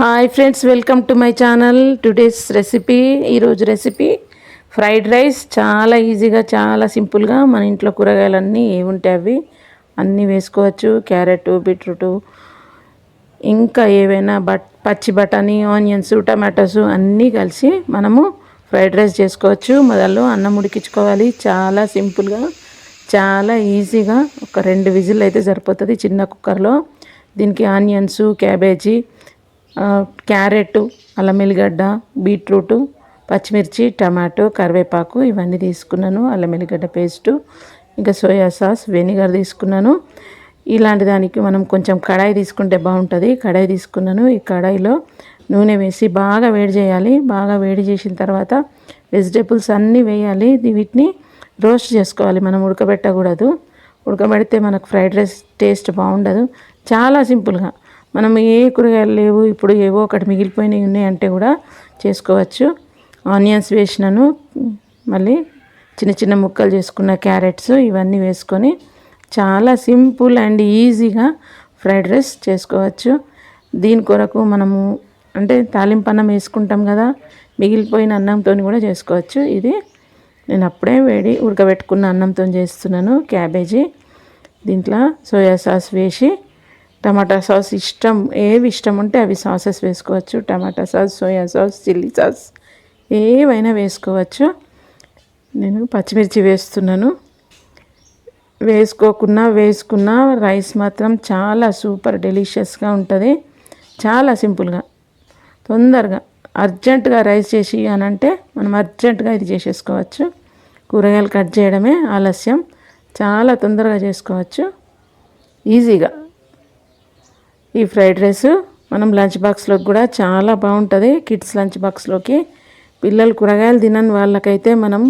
Hi friends welcome to my channel today's recipe ఈరోజు recipe fried rice చాలా ఈజీగా చాలా సింపుల్గా మన ఇంట్లో కూరగాయలన్నీ ఏముంటాయి అవి? అన్నీ వేసుకోవచ్చు. క్యారెట్ బీట్రూట్ ఇంకా ఏవైనా బట్ పచ్చి బఠానీ ఆనియన్స్ టమాటోస్ అన్నీ కలిసి మనము ఫ్రైడ్ రైస్ చేసుకోవచ్చు. మొదలు అన్నం ఉడికించుకోవాలి. చాలా సింపుల్గా చాలా ఈజీగా ఒక రెండు విజిల్ అయితే సరిపోతుంది చిన్న కుక్కర్లో దీనికి ఆనియన్స్ క్యాబేజీ క్యారెట్ అల్లం ఎల్లిగడ్డ బీట్రూటు పచ్చిమిర్చి టమాటో కరివేపాకు ఇవన్నీ తీసుకున్నాను. అల్లం ఎల్లిగడ్డ పేస్టు ఇంకా సోయా సాస్ వెనిగర్ తీసుకున్నాను. ఇలాంటి దానికి మనం కొంచెం కడాయి తీసుకుంటే బాగుంటుంది. కడాయి తీసుకున్నాను. ఈ కడాయిలో నూనె వేసి బాగా వేడి చేయాలి. బాగా వేడి చేసిన తర్వాత వెజిటేబుల్స్ అన్నీ వేయాలి. వీటిని రోస్ట్ చేసుకోవాలి. మనం ఉడకబెట్టకూడదు. ఉడకబెడితే మనకు ఫ్రైడ్ రైస్ టేస్ట్ బాగుండదు. చాలా సింపుల్గా. మనం ఏ కూరగాయలు లేవు ఇప్పుడు ఏవో ఒకటి మిగిలిపోయినవి ఉన్నాయంటే కూడా చేసుకోవచ్చు. ఆనియన్స్ వేసినాను మళ్ళీ చిన్న చిన్న ముక్కలు చేసుకున్న క్యారెట్స్ ఇవన్నీ వేసుకొని చాలా సింపుల్ అండ్ ఈజీగా ఫ్రైడ్ రైస్ చేసుకోవచ్చు. దీని కొరకు మనము అంటే తాలింపు అన్నం వేసుకుంటాం కదా మిగిలిపోయిన అన్నంతో కూడా చేసుకోవచ్చు. ఇది నేను అప్పుడే వేడి ఉడకబెట్టుకున్న అన్నంతో చేస్తున్నాను క్యాబేజీ. దీంట్లో సోయా సాస్ వేసి టమాటా సాస్ ఇష్టం ఏవి ఇష్టం ఉంటే అవి సాసెస్ వేసుకోవచ్చు. Tomato sauce soya sauce chilli sauce ఏవైనా వేసుకోవచ్చు. నేను పచ్చిమిర్చి వేస్తున్నాను. వేసుకోకున్నా వేసుకున్నా రైస్ మాత్రం చాలా సూపర్ డెలిషియస్గా ఉంటుంది. చాలా సింపుల్గా తొందరగా అర్జెంటుగా రైస్ చేసి అని అంటే మనం అర్జెంటుగా ఇది చేసేసుకోవచ్చు. కూరగాయలు కట్ చేయడమే ఆలస్యం. చాలా తొందరగా చేసుకోవచ్చు. ఈజీగా. ఈ ఫ్రైడ్ రైస్ మనం లంచ్ బాక్స్లోకి కూడా చాలా బాగుంటుంది. కిడ్స్ లంచ్ బాక్స్లోకి పిల్లలు కూరగాయలు తినని వాళ్ళకైతే మనం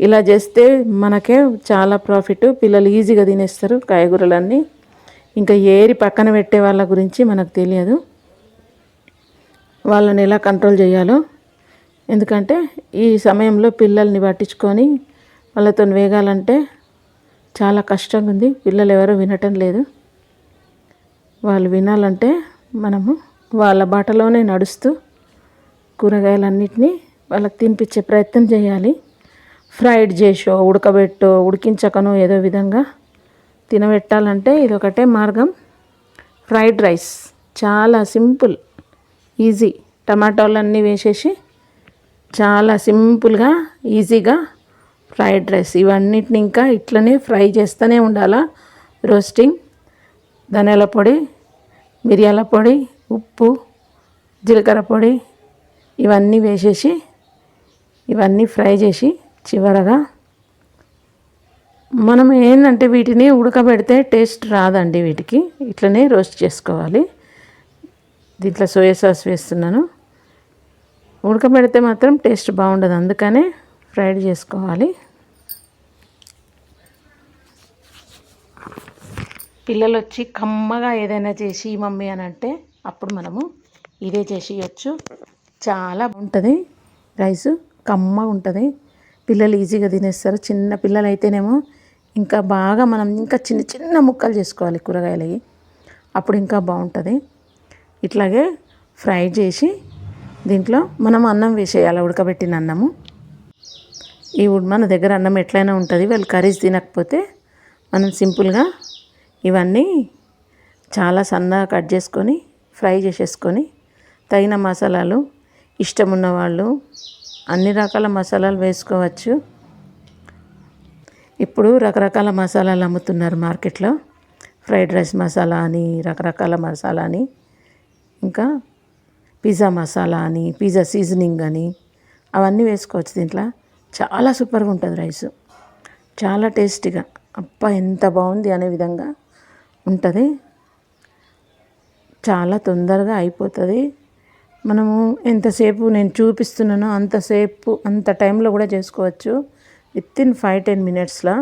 ఇలా చేస్తే మనకే చాలా ప్రాఫిట్. పిల్లలు ఈజీగా తినేస్తారు కాయగూరలన్నీ. ఇంకా ఏరి పక్కన పెట్టే వాళ్ళ గురించి మనకు తెలియదు. వాళ్ళని ఎలా కంట్రోల్ చేయాలో. ఎందుకంటే ఈ సమయంలో పిల్లల్ని పట్టించుకొని వాళ్ళతో వేగాలంటే చాలా కష్టంగా ఉంది పిల్లలు ఎవరూ వినటం లేదు. వాళ్ళు వినాలంటే మనము వాళ్ళ బాటలోనే నడుస్తూ కూరగాయలన్నిటినీ వాళ్ళకి తినిపించే ప్రయత్నం చేయాలి. ఫ్రైడ్ చేసో ఉడకబెట్టో ఉడికించకనో ఏదో విధంగా తినబెట్టాలంటే ఇది ఒకటే మార్గం. ఫ్రైడ్ రైస్ చాలా సింపుల్ ఈజీ. టమాటోలన్నీ వేసేసి చాలా సింపుల్గా ఈజీగా ఫ్రైడ్ రైస్ ఇవన్నిటిని ఇంకా ఇట్లనే ఫ్రై చేస్తూనే ఉండాలా. రోస్టింగ్ ధనియాల పొడి మిరియాల పొడి ఉప్పు జీలకర్ర పొడి ఇవన్నీ వేసేసి ఇవన్నీ ఫ్రై చేసి చివరగా మనం ఏంటంటే వీటిని ఉడకబెడితే టేస్ట్ రాదండి వీటికి. ఇట్లనే రోస్ట్ చేసుకోవాలి. దీంట్లో సోయా సాస్ వేస్తున్నాను. ఉడకబెడితే మాత్రం టేస్ట్ బాగుండదు. అందుకనే ఫ్రైడ్ చేసుకోవాలి. పిల్లలు వచ్చి కమ్మగా ఏదైనా చేసి మమ్మీ అని అంటే అప్పుడు మనము ఇదే చేసి ఇవ్వచ్చు చాలా బాగుంటుంది. రైస్ కమ్మగా ఉంటుంది. పిల్లలు ఈజీగా తినేస్తారు. చిన్న పిల్లలు అయితేనేమో ఇంకా బాగా మనం ఇంకా చిన్న చిన్న ముక్కలు చేసుకోవాలి కూరగాయలవి. అప్పుడు ఇంకా బాగుంటుంది. ఇట్లాగే ఫ్రై చేసి దీంట్లో మనం అన్నం వేసేయాలి ఉడకబెట్టిన అన్నము. ఈ మన దగ్గర అన్నం ఎట్లయినా ఉంటుంది. వాళ్ళు కర్రీస్ తినకపోతే మనం సింపుల్గా ఇవన్నీ చాలా సన్నగా కట్ చేసుకొని ఫ్రై చేసేసుకొని తగిన మసాలాలు ఇష్టం ఉన్నవాళ్ళు అన్ని రకాల మసాలాలు వేసుకోవచ్చు. ఇప్పుడు రకరకాల మసాలాలు అమ్ముతున్నారు మార్కెట్లో. ఫ్రైడ్ రైస్ మసాలా అని రకరకాల మసాలా అని ఇంకా పిజ్జా మసాలా అని పిజ్జా సీజనింగ్ అని అవన్నీ వేసుకోవచ్చు దీంట్లో. చాలా సూపర్గా ఉంటుంది రైస్. చాలా టేస్టీగా. అబ్బా ఎంత బాగుంది అనే విధంగా ఉంటుంది. చాలా తొందరగా అయిపోతుంది. మనము ఎంతసేపు నేను చూపిస్తున్నానో అంతసేపు అంత టైంలో కూడా చేసుకోవచ్చు. విత్ ఇన్ ఫైవ్ టెన్ మినిట్స్లో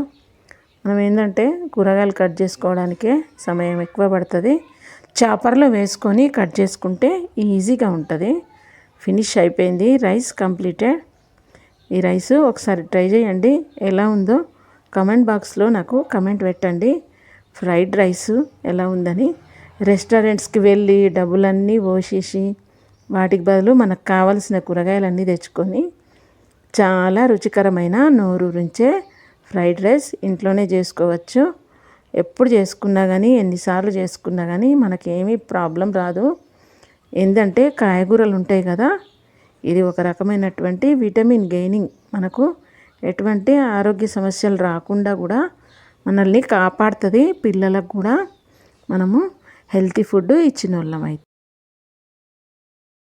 మనం ఏంటంటే కూరగాయలు కట్ చేసుకోవడానికే సమయం ఎక్కువ పడుతుంది. చాపర్లో వేసుకొని కట్ చేసుకుంటే ఈజీగా ఉంటుంది. ఫినిష్ అయిపోయింది. రైస్ కంప్లీటెడ్ ఈ రైస్ ఒకసారి ట్రై చేయండి. ఎలా ఉందో కమెంట్ బాక్స్లో నాకు కమెంట్ పెట్టండి. ఫ్రైడ్ రైస్ ఎలా ఉందని రెస్టారెంట్స్కి వెళ్ళి డబ్బులన్నీ పోసేసి వాటికి బదులు మనకు కావలసిన కూరగాయలన్నీ తెచ్చుకొని చాలా రుచికరమైన నోరూరించే ఫ్రైడ్ రైస్ ఇంట్లోనే చేసుకోవచ్చు. ఎప్పుడు చేసుకున్నా కానీ ఎన్నిసార్లు చేసుకున్నా కానీ మనకేమీ ప్రాబ్లం రాదు. ఏంటంటే కాయగూరలు ఉంటాయి కదా ఇది ఒక రకమైనటువంటి విటమిన్ గెయినింగ్. మనకు ఎటువంటి ఆరోగ్య సమస్యలు రాకుండా కూడా మనల్ని కాపాడుతుంది. పిల్లలకు కూడా మనము హెల్తీ ఫుడ్ ఇచ్చిన వాళ్ళం అయితే.